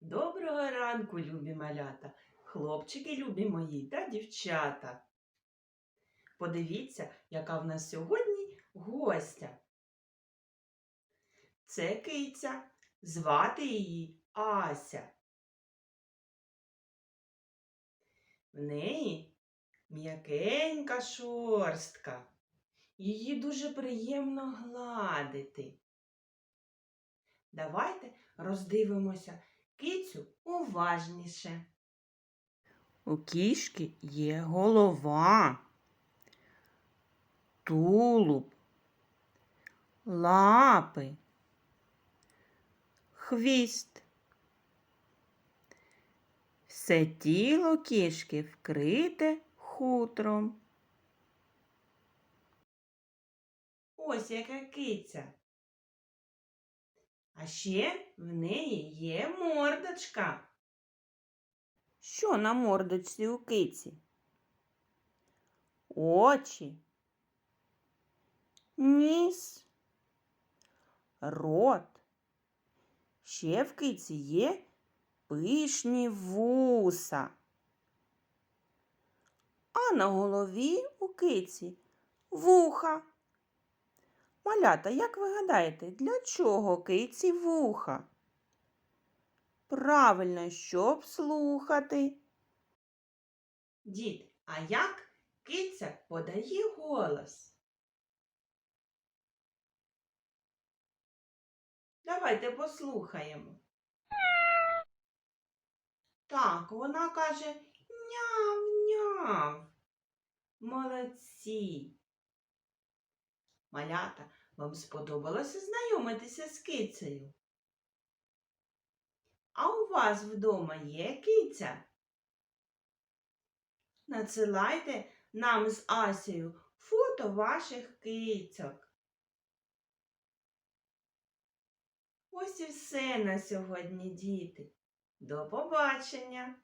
Доброго ранку, любі малята, хлопчики любі мої та дівчата. Подивіться, яка в нас сьогодні гостя. Це киця, звати її Ася. В неї м'якенька шорстка. Її дуже приємно гладити. Давайте роздивимося кицю уважніше. У кішки є голова, тулуб, лапи, хвіст. Все тіло кішки вкрите хутром. Ось яка киця. А ще в неї є мордочка. Що на мордочці у киці? Очі, ніс, рот. Ще в киці є пишні вуса. А на голові у киці вуха. Малята, як ви гадаєте, для чого киці вуха? Правильно, щоб слухати. Дід, а як киця подає голос? Давайте послухаємо. Так, вона каже няв-няв. Молодці. Малята, вам сподобалося знайомитися з кицею? А у вас вдома є киця? Надсилайте нам з Асею фото ваших кицьок. Ось і все на сьогодні, діти. До побачення!